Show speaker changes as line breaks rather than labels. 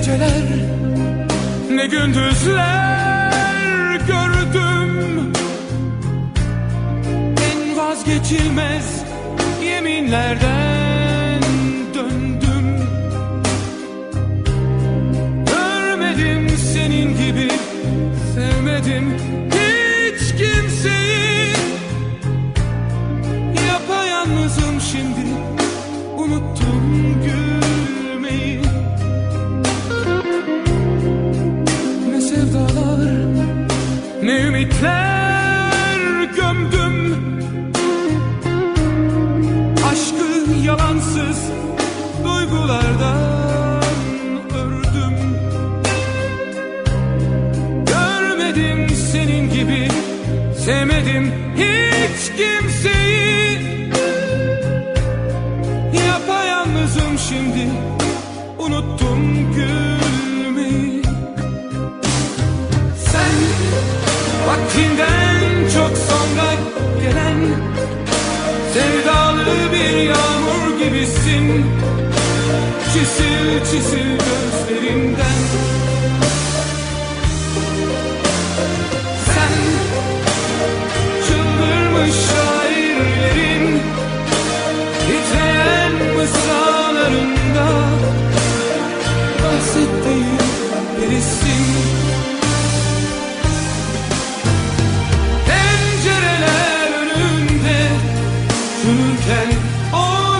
geceler ne gündüzler gördüm. En vazgeçilmez yeminlerden döndüm. Görmedim senin gibi sevmedim hiç kimseyi. Yapayalnızım şimdi unuttum gülmeyi yalansız duygulardan ördüm. Görmedim senin gibi sevmedim hiç kimseyi. Yapayalnızım şimdi unuttum gülmeyi Sen vaktinden çok sonra gelen Çizil çizil gözlerinden.